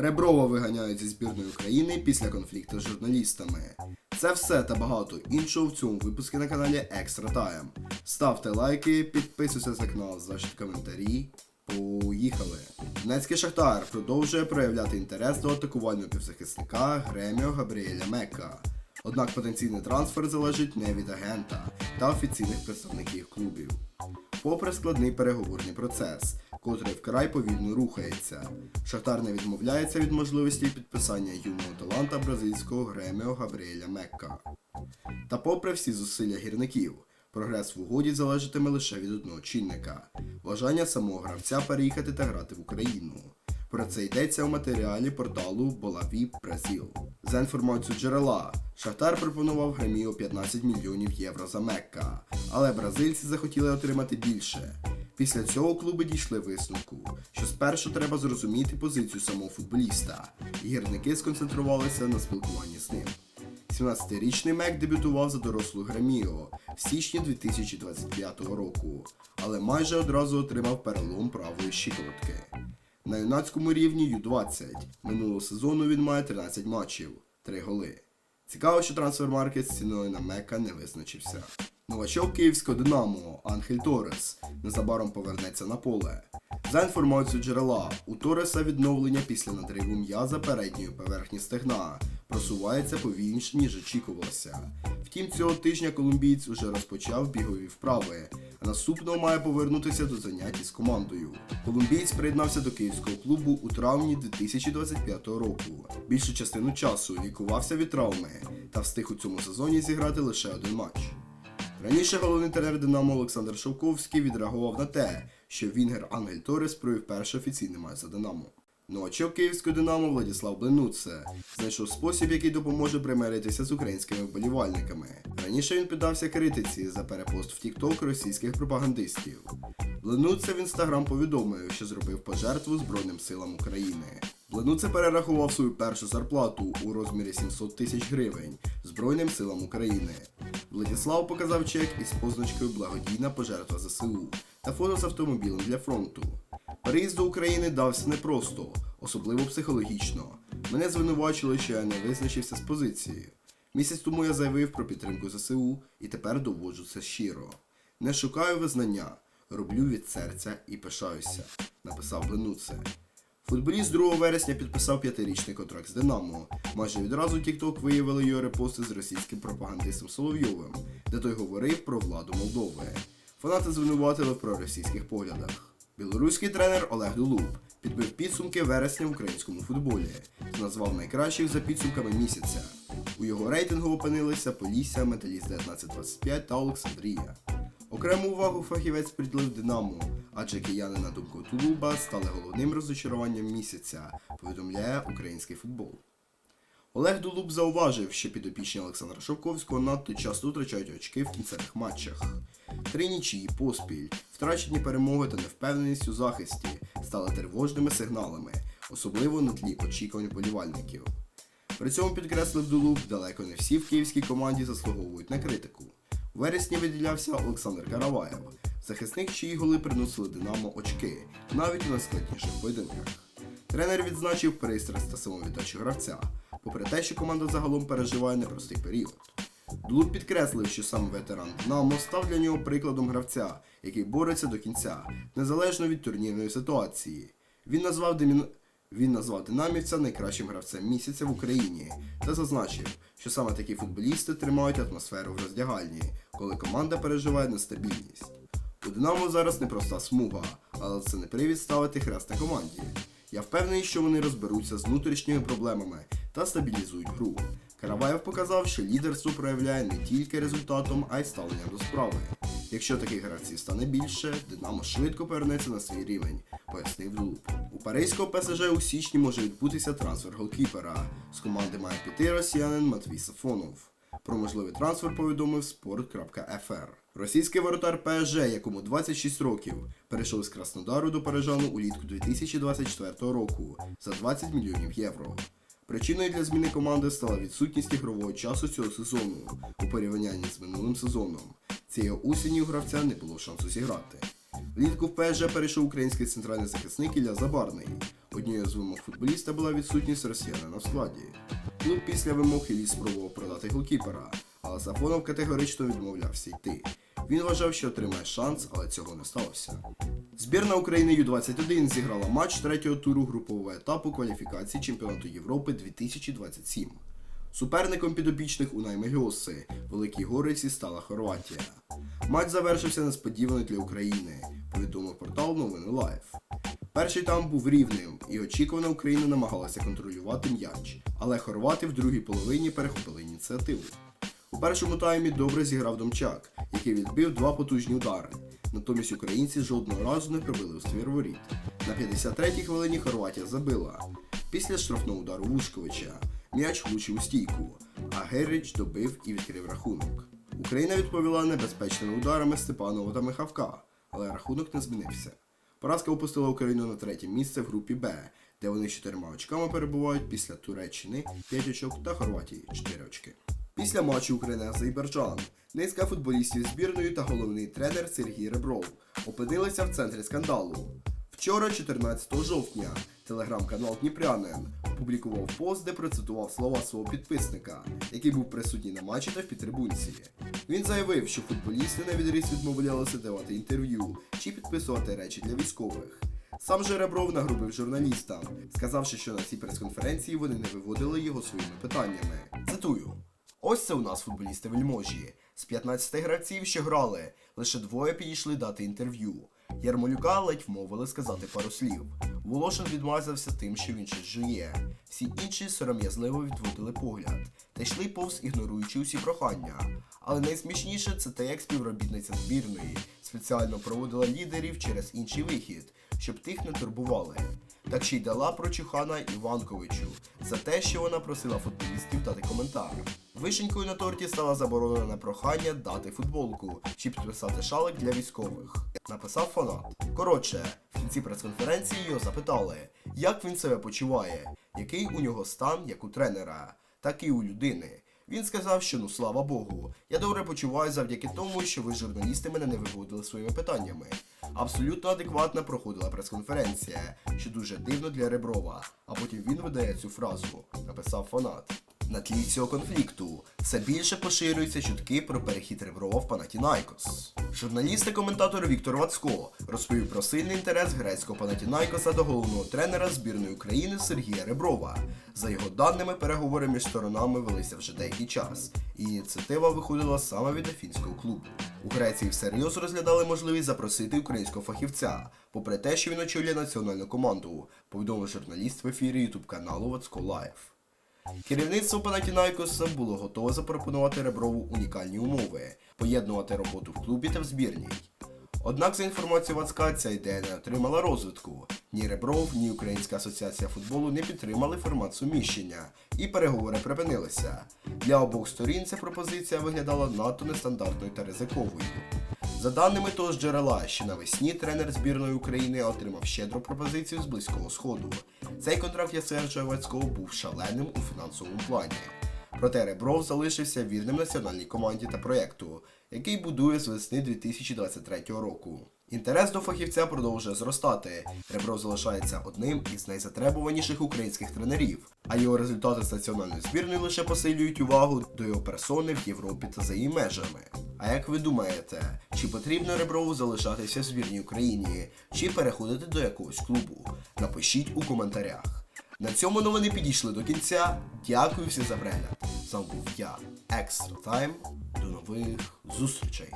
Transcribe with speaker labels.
Speaker 1: Реброва виганяють зі збірної України після конфлікту з журналістами. Це все та багато іншого в цьому випуску на каналі Extra Time. Ставте лайки, підписуйтесь на канал, залиште коментарі. Поїхали! Донецький Шахтар продовжує проявляти інтерес до атакувального півзахисника Греміо Габріеля Мекка. Однак потенційний трансфер залежить не від агента та офіційних представників клубів. Попри складний переговорний процес, котрий вкрай повільно рухається, Шахтар не відмовляється від можливості підписання юного таланта бразильського Греміо Габріеля Мекка. Та попри всі зусилля гірників, прогрес в угоді залежатиме лише від одного чинника бажання самого гравця переїхати та грати в Україну. Про це йдеться у матеріалі порталу Болаві Бразил. За інформацією джерела, Шахтар пропонував Греміо 15 мільйонів євро за Мекка, але бразильці захотіли отримати більше. Після цього клуби дійшли висновку, що спершу треба зрозуміти позицію самого футболіста, і гірники сконцентрувалися на спілкуванні з ним. 17-річний Мек дебютував за дорослу Греміо в січні 2025 року, але майже одразу отримав перелом правої щиколотки. На юнацькому рівні Ю-20 минулого сезону він має 13 матчів, 3 голи. Цікаво, що трансфермаркет з ціною на Мека не визначився. Новачок київського Динамо Анхель Торес незабаром повернеться на поле. За інформацією джерела, у Тореса відновлення після надриву м'яза передньої поверхні стегна просувається повільніше, ніж очікувалося. Втім, цього тижня колумбієць уже розпочав бігові вправи, а наступного має повернутися до занять із командою. Колумбієць приєднався до київського клубу у травні 2025 року. Більшу частину часу лікувався від травми та встиг у цьому сезоні зіграти лише один матч. Раніше головний тренер Динамо Олександр Шовковський відреагував на те, що Вінгер Ангель Торес провів перший офіційний матч за Динамо. Новачок київського Динамо Владіслав Бленуце знайшов спосіб, який допоможе примиритися з українськими вболівальниками. Раніше він піддався критиці за перепост в TikTok російських пропагандистів. Бленуце в інстаграм повідомив, що зробив пожертву Збройним силам України. Бленуце перерахував свою першу зарплату у розмірі 700 тисяч гривень Збройним силам України. Владіслав показав чек із позначкою Благодійна пожертва ЗСУ та фото з автомобілем для фронту. Переїзд до України дався непросто, особливо психологічно. Мене звинувачили, що я не визначився з позицією. Місяць тому я заявив про підтримку ЗСУ і тепер доводжу це щиро. Не шукаю визнання, роблю від серця і пишаюся, написав Бленуце. Футболіст 2 вересня підписав п'ятирічний контракт з Динамо. Майже відразу TikTok виявили його репости з російським пропагандистом Соловйовим, де той говорив про владу Молдови. Фанати звинуватили в проросійських поглядах. Білоруський тренер Олег Дулуб підбив підсумки вересня в українському футболі, назвав найкращих за підсумками місяця. У його рейтингу опинилися Полісся, Металіст 1925 та Олександрія. Окрему увагу фахівець приділив Динамо, адже кияни, на думку Тулуба, стали головним розочаруванням місяця, повідомляє український футбол. Олег Дулуб зауважив, що підопічні Олександра Шовковського надто часто втрачають очки в кінцевих матчах. Три нічії поспіль, втрачені перемоги та невпевненість у захисті стали тривожними сигналами, особливо на тлі очікувань болівальників. При цьому підкреслив Дулуб, далеко не всі в київській команді заслуговують на критику. Вересні виділявся Олександр Караваєв, захисник, чиї голи приносили Динамо очки, навіть у найскладніших поєдинках. Тренер відзначив пристрасть та самовіддачу гравця, попри те, що команда загалом переживає непростий період. Дулуб підкреслив, що сам ветеран Динамо став для нього прикладом гравця, який бореться до кінця, незалежно від турнірної ситуації. Він назвав Демін... Він назвав динамівця найкращим гравцем місяця в Україні та зазначив, що саме такі футболісти тримають атмосферу в роздягальні, коли команда переживає нестабільність. У Динамо зараз непроста смуга, але це не привід ставити хрест на команді. Я впевнений, що вони розберуться з внутрішніми проблемами та стабілізують гру. Караваєв показав, що лідерство проявляє не тільки результатом, а й ставленням до справи. Якщо таких гравців стане більше, Динамо швидко повернеться на свій рівень, пояснив Дулуб. У паризького ПСЖ у січні може відбутися трансфер голкіпера. З команди має піти росіянин Матвій Сафонов. Про можливий трансфер повідомив sport.fr. Російський воротар ПСЖ, якому 26 років, перейшов з Краснодару до Парижану улітку 2024 року за 20 мільйонів євро. Причиною для зміни команди стала відсутність ігрового часу цього сезону у порівнянні з минулим сезоном. Цієї осені у гравця не було шансу зіграти. Влітку в ПСЖ перейшов український центральний захисник Ілля Забарний. Однією з вимог футболіста була відсутність росіянина в складі. Клуб після вимог і спробував продати голкіпера, але Сафонов категорично відмовлявся йти. Він вважав, що отримає шанс, але цього не сталося. Збірна України Ю-21 зіграла матч третього туру групового етапу кваліфікації чемпіонату Європи 2027. Суперником підопічних у Мегіоси Великій Гориці стала Хорватія. Матч завершився несподівано для України, повідомив портал Новини Лайф. Перший там був рівним, і очікувано Україна намагалася контролювати м'яч, але хорвати в другій половині перехопили ініціативу. У першому таймі добре зіграв Домчак, який відбив два потужні удари. Натомість українці жодного разу не пробили у ствір воріт. На 53-й хвилині Хорватія забила. Після штрафного удару Вушковича м'яч влучив у стійку, а Геррич добив і відкрив рахунок. Україна відповіла небезпечними ударами Степанова та Михавка, але рахунок не змінився. Поразка опустила Україну на третє місце в групі Б, де вони з чотирма очками перебувають після Туреччини 5 очок та Хорватії 4 очки. Після матчу Україна-Азербайджан низка футболістів збірної та головний тренер Сергій Ребров опинилися в центрі скандалу. Вчора, 14 жовтня, телеграм-канал Дніпрянин опублікував пост, де процитував слова свого підписника, який був присутній на матчі та в підтрибунці. Він заявив, що футболісти на відріз відмовлялися давати інтерв'ю чи підписувати речі для військових. Сам же Ребров нагрубив журналістам, сказавши, що на цій прес-конференції вони не виводили його своїми питаннями. Цитую. Ось це у нас футболісти вельможі. З 15 гравців, що грали, лише двоє підійшли дати інтерв'ю. Ярмолюка ледь вмовили сказати пару слів. Волошин відмазався тим, що він щось жує. Всі інші сором'язливо відводили погляд та йшли повз, ігноруючи усі прохання. Але найсмішніше це те, як співробітниця збірної спеціально проводила лідерів через інший вихід, щоб тих не турбували. Так ще й дала прочухана Іванковичу за те, що вона просила футболістів дати коментар. Вишенькою на торті стала заборонена прохання дати футболку чи підписати шалик для військових. Написав фанат. Коротше, в кінці прес-конференції його запитали, як він себе почуває, який у нього стан як у тренера, так і у людини. Він сказав, що ну слава Богу, я добре почуваю завдяки тому, що ви журналісти мене не виводили своїми питаннями. Абсолютно адекватно проходила прес-конференція, що дуже дивно для Реброва. А потім він видає цю фразу, написав фанат. На тлі цього конфлікту все більше поширюються чутки про перехід Реброва в Панатінайкос. Журналіст і коментатор Віктор Вацко розповів про сильний інтерес грецького Панатінайкоса до головного тренера збірної України Сергія Реброва. За його даними, переговори між сторонами велися вже деякий час, і ініціатива виходила саме від афінського клубу. У Греції всерйоз розглядали можливість запросити українського фахівця, попри те, що він очолює національну команду, повідомив журналіст в ефірі ютуб каналу Вацко Лайф. Керівництво Панатінайкоса було готове запропонувати Реброву унікальні умови, поєднувати роботу в клубі та в збірній. Однак, за інформацією Вацка, ця ідея не отримала розвитку. Ні Ребров, ні Українська асоціація футболу не підтримали формат суміщення, і переговори припинилися. Для обох сторін ця пропозиція виглядала надто нестандартною та ризиковою. За даними того ж джерела, ще навесні тренер збірної України отримав щедру пропозицію з Близького Сходу. Цей контракт для Сержа Вацького був шаленим у фінансовому плані. Проте Ребров залишився вірним національній команді та проєкту, який будує з весни 2023 року. Інтерес до фахівця продовжує зростати. Ребров залишається одним із найзатребуваніших українських тренерів, а його результати з національної збірної лише посилюють увагу до його персони в Європі та за її межами. А як ви думаєте, чи потрібно Реброву залишатися в збірній Україні, чи переходити до якогось клубу? Напишіть у коментарях. На цьому новини підійшли до кінця. Дякую всім за перегляд. З вами був я, Екстра Тайм. До нових зустрічей.